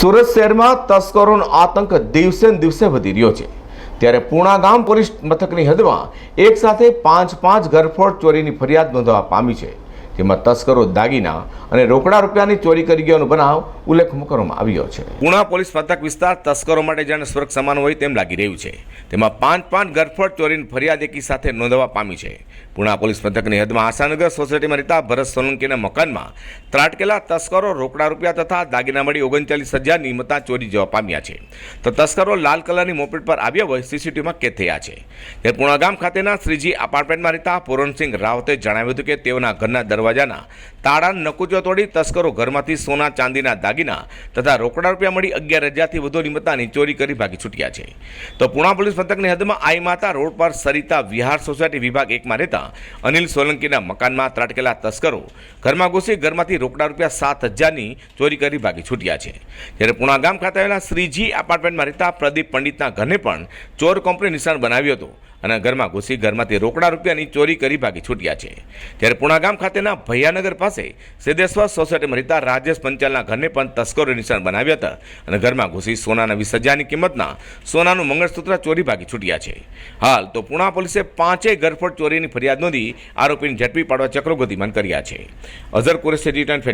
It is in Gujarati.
સુરત શહેરમાં તસ્કરોનો આતંક દિવસે દિવસે વધી રહ્યો છે. ત્યારે પૂણા ગામ પોલીસ મથકની હદમાં એક સાથે પાંચ પાંચ ઘરફોડ ચોરીની ફરિયાદ નોંધવા પામી છે. જેમાં તસ્કરો દાગીના અને રોકડા રૂપિયાની ચોરી કરી ગયાનો બનાવ ઉલ્લેખ કરવામાં આવ્યો છે. પુણા પોલીસ મથક વિસ્તાર તસ્કરો માટે જાણે સ્વર્ગ સમાન હોય તેમ લાગી રહ્યું છે. તેમાં પાંચ પાંચ ગરફડ ચોરીની ફરિયાદ એકી સાથે નોંધવા પામી છે. પુણા પોલીસ મથકની હદમાં આશાનગર સોસાયટીમાં રહેતા ભરત સોલંકીના મકાનમાં ત્રાટકેલા તસ્કરો રોકડા રૂપિયા તથા દાગીના મળી ઓગણચાલીસ હજાર નિમતા ચોરી જવા પામ્યા છે. તો તસ્કરો લાલ કલરની મોપેડ પર આવ્યા હોય સીસીટીવીમાં કેદ થયા છે. ત્યારે પુણા ગામ ખાતેના શ્રીજી અપાર્ટમેન્ટમાં રહેતા પૂરણસિંહ રાવતે જણાવ્યું હતું કે તેઓના ઘરના દરવાજાના તાળા નકુચો તોડી તસ્કરો ઘરમાંથી સોના, ચાંદીના દાગીના તથા રોકડા રૂપિયા મળી અગિયાર હજારથી વધુની મતાની ચોરી કરી ભાગી છૂટ્યા છે. તો પૂણા પોલીસ મથકની હદમાં આઈ માતા રોડ પર સરિતા વિહાર સોસાયટી વિભાગ એકમાં રહેતા અનિલ સોલંકીના મકાનમાં ત્રાટકેલા તસ્કરો ઘરમાં ઘૂસી ઘરમાંથી રોકડા રૂપિયા સાત હજારની ચોરી કરી ભાગી છૂટ્યા છે. જ્યારે પુણા ગામ ખાતે આવેલા શ્રીજી એપાર્ટમેન્ટમાં રહેતા પ્રદીપ પંડિતના ઘરને પણ ચોર કંપની નિશાન બનાવ્યું હતું. અને ઘરમાં ઘૂસી ઘરમાંથી રોકડા રૂપિયાની ચોરી કરી ભાગી છૂટ્યા છે. ત્યારે પુણા ગામ ખાતેના ભૈયાનગર પાસે સિદ્ધેશ્વર સોસાયટીમાં રહેતા રાજેશ પંચાલના ઘરને પણ તસ્કરો નિશાન બનાવ્યા હતા અને ઘરમાં ઘૂસી સોનાના વીસ હજારની કિંમતના સોનાનું મંગળસૂત્ર ચોરી ભાગી છૂટ્યા છે. હાલ તો પુણા પોલીસે પાંચેય ઘરફોડ ચોરીની ફરિયાદ નોંધી આરોપીને ઝડપી પાડવા ચક્રો ગતિમાન કર્યા છે. અઝર કુરેશી રિટર્ન ફે